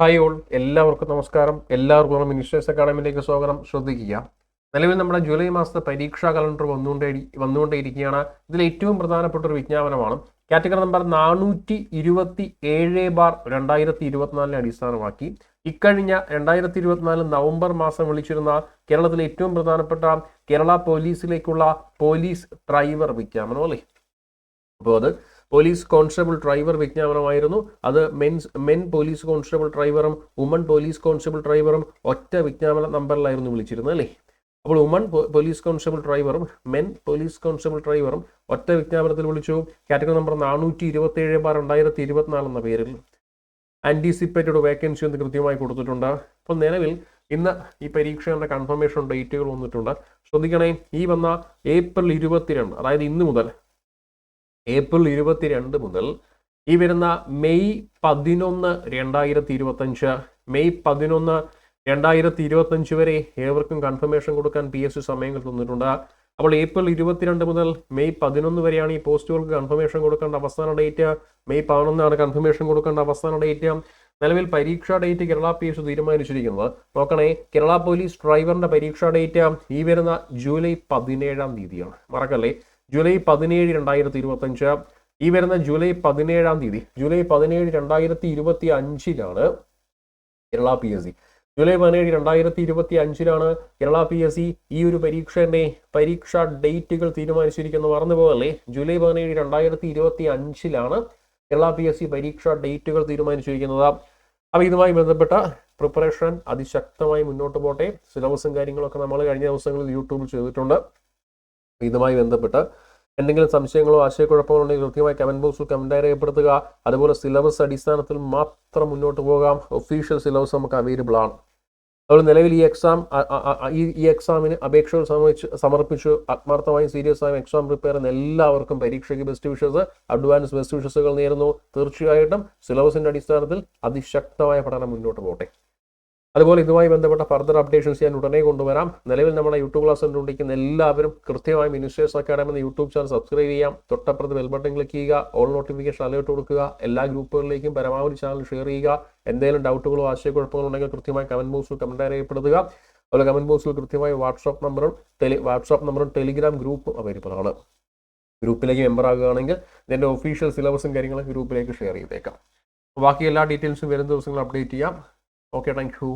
Hi all എല്ലാവർക്കും നമസ്കാരം. എല്ലാവർക്കും നമ്മുടെ മിനിസ്റ്റേഴ്സ് അക്കാഡമിയിലേക്ക് സ്വാഗതം. ശ്രദ്ധിക്കുക. നിലവിൽ നമ്മുടെ ജൂലൈ മാസത്തെ പരീക്ഷാ കലണ്ടർ വന്നുകൊണ്ടേ വന്നുകൊണ്ടേയിരിക്കുകയാണ്. ഇതിൽ ഏറ്റവും പ്രധാനപ്പെട്ട ഒരു വിജ്ഞാപനമാണ്. കാറ്റഗറി നമ്പർ നാനൂറ്റി ഇരുപത്തി ഏഴ് ബാർ രണ്ടായിരത്തി ഇരുപത്തിനാലിനെ അടിസ്ഥാനമാക്കി. ഇക്കഴിഞ്ഞ രണ്ടായിരത്തി ഇരുപത്തിനാല് നവംബർ മാസം വിളിച്ചിരുന്ന കേരളത്തിലെ ഏറ്റവും പ്രധാനപ്പെട്ട കേരള പോലീസിലേക്കുള്ള പോലീസ് ഡ്രൈവർ വിജ്ഞാപനം അല്ലേ? അപ്പോൾ അത് പോലീസ് കോൺസ്റ്റബിൾ ഡ്രൈവർ വിജ്ഞാപനമായിരുന്നു. അത് മെൻസ് മെൻ പോലീസ് കോൺസ്റ്റബിൾ ഡ്രൈവറും വുമൺ പോലീസ് കോൺസ്റ്റബിൾ ഡ്രൈവറും ഒറ്റ വിജ്ഞാപന നമ്പറിലായിരുന്നു വിളിച്ചിരുന്നത് അല്ലേ? അപ്പോൾ വുമൺ പോലീസ് കോൺസ്റ്റബിൾ ഡ്രൈവറും മെൻ പോലീസ് കോൺസ്റ്റബിൾ ഡ്രൈവറും ഒറ്റ വിജ്ഞാപനത്തിൽ വിളിച്ചു. കാറ്റഗറി നമ്പർ നാനൂറ്റി ഇരുപത്തി ഏഴ് ബാർ രണ്ടായിരത്തി ഇരുപത്തിനാല് എന്ന പേരിൽ ആന്റിസിപ്പേറ്റഡ് വേക്കൻസി എന്ന് കൃത്യമായി കൊടുത്തിട്ടുണ്ട്. അപ്പോൾ നിലവിൽ ഇന്ന് ഈ പരീക്ഷകളുടെ കൺഫർമേഷൻ ഡേറ്റുകൾ വന്നിട്ടുണ്ട്. ശ്രദ്ധിക്കണേ ഈ വന്ന ഏപ്രിൽ ഇരുപത്തിരണ്ട് അതായത് ഇന്ന് മുതൽ ഏപ്രിൽ ഇരുപത്തിരണ്ട് മുതൽ ഈ വരുന്ന മെയ് പതിനൊന്ന് രണ്ടായിരത്തി ഇരുപത്തഞ്ച് മെയ് പതിനൊന്ന് രണ്ടായിരത്തി ഇരുപത്തഞ്ച് വരെ ഏവർക്കും കൺഫർമേഷൻ കൊടുക്കാൻ പി എസ് സി സമയങ്ങൾ തന്നിട്ടുണ്ട്. അപ്പോൾ ഏപ്രിൽ ഇരുപത്തിരണ്ട് മുതൽ മെയ് പതിനൊന്ന് വരെയാണ് ഈ പോസ്റ്റുകൾക്ക് കൺഫർമേഷൻ കൊടുക്കേണ്ട അവസാന ഡേറ്റ്. മെയ് പതിനൊന്നാണ് കൺഫർമേഷൻ കൊടുക്കേണ്ട അവസാന ഡേറ്റ്. നിലവിൽ പരീക്ഷാ ഡേറ്റ് കേരള പി എസ് തീരുമാനിച്ചിരിക്കുന്നത്. നോക്കണേ കേരള പോലീസ് ഡ്രൈവറിന്റെ പരീക്ഷാ ഡേറ്റ് ഈ വരുന്ന ജൂലൈ പതിനേഴാം തീയതിയാണ്. മറക്കല്ലേ? ജൂലൈ പതിനേഴ് രണ്ടായിരത്തി ഇരുപത്തഞ്ച് ഈ വരുന്ന ജൂലൈ പതിനേഴാം തീയതി ജൂലൈ പതിനേഴ് രണ്ടായിരത്തി ഇരുപത്തി അഞ്ചിലാണ് Kerala P S C. July പതിനേഴ് രണ്ടായിരത്തി ഇരുപത്തി അഞ്ചിലാണ് കേരള പി എസ് സി ഈ ഒരു പരീക്ഷയുടെ പരീക്ഷാ ഡേറ്റുകൾ തീരുമാനിച്ചിരിക്കുന്നത് മറന്നു പോകല്ലേ? ജൂലൈ പതിനേഴ് രണ്ടായിരത്തി ഇരുപത്തി അഞ്ചിലാണ് കേരള പി എസ് സി പരീക്ഷാ ഡേറ്റുകൾ തീരുമാനിച്ചിരിക്കുന്നത്. അപ്പോൾ ഇതുമായി ബന്ധപ്പെട്ട പ്രിപ്പറേഷൻ അതിശക്തമായി മുന്നോട്ട് പോട്ടെ സിലബസും കാര്യങ്ങളൊക്കെ നമ്മൾ കഴിഞ്ഞ ദിവസങ്ങളിൽ യൂട്യൂബിൽ ചെയ്തിട്ടുണ്ട്. ഇതുമായി ബന്ധപ്പെട്ട് എന്തെങ്കിലും സംശയങ്ങളോ ആശയക്കുഴപ്പങ്ങളോ ഉണ്ടെങ്കിൽ കൃത്യമായി കമന്റ് ബോക്സിൽ കമന്റ് രേഖപ്പെടുത്തുക. അതുപോലെ സിലബസ് അടിസ്ഥാനത്തിൽ മാത്രം മുന്നോട്ട് പോകാം. ഒഫീഷ്യൽ സിലബസ് നമുക്ക് അവൈലബിൾ ആണ്. അതുപോലെ നിലവിൽ ഈ എക്സാം ഈ എക്സാമിന് അപേക്ഷകൾ സമർപ്പിച്ച് സമർപ്പിച്ചു. ആത്മാർത്ഥമായും സീരിയസ് ആയും എക്സാം പ്രിപ്പയർ ചെയ്യുന്ന എല്ലാവർക്കും പരീക്ഷയ്ക്ക് ബെസ്റ്റ് വിഷസ് അഡ്വാൻസ് ബെസ്റ്റ് വിഷസുകൾ നേരുന്നു. തീർച്ചയായിട്ടും സിലബസിന്റെ അടിസ്ഥാനത്തിൽ അതിശക്തമായ പഠനം മുന്നോട്ട് പോട്ടെ അതുപോലെ ഇതുമായി ബന്ധപ്പെട്ട ഫർദർ അപ്ഡേഷൻസ് ഞാൻ ഉടനെ കൊണ്ടുവരാം. നിലവിൽ നമ്മുടെ യൂട്യൂബ് ക്ലാസ് കണ്ടുകൊണ്ടിരിക്കുന്ന എല്ലാവരും കൃത്യമായി മിനിസ്റ്റേഴ്സ് അക്കാഡമി എന്ന യൂട്യൂബ് ചാനൽ സബ്സ്ക്രൈബ് ചെയ്യാം തൊട്ടപ്പുറത്ത് ബെൽ ബട്ടൺ ക്ലിക്ക് ചെയ്യുക. ഓൾ നോട്ടിഫിക്കേഷൻ അലേർട്ട് കൊടുക്കുക. എല്ലാ ഗ്രൂപ്പുകളിലേക്കും പരമാവധി ചാനൽ ഷെയർ ചെയ്യുക. എന്തെങ്കിലും ഡൗട്ടുകളോ ആശയക്കുഴപ്പങ്ങളോ ഉണ്ടെങ്കിൽ കൃത്യമായി കമന്റ് ബോക്സിൽ കമന്റ് അറിയപ്പെടുക. അതുപോലെ കമന്റ് ബോക്സിൽ കൃത്യമായി വാട്സാപ്പ് നമ്പറും ടെലി നമ്പറും ടെലിഗ്രാം ഗ്രൂപ്പും അവൈലബിൾ ആണ്. ഗ്രൂപ്പിലേക്ക് മെമ്പർ ആകുകയാണെങ്കിൽ ഇതിന്റെ ഒഫീഷ്യൽ സിലബസും കാര്യങ്ങളും ഗ്രൂപ്പിലേക്ക് ഷെയർ ചെയ്തേക്കാം. ബാക്കി എല്ലാ ഡീറ്റെയിൽസും വരും ദിവസങ്ങൾ അപ്ഡേറ്റ് ചെയ്യാം. Okay thank you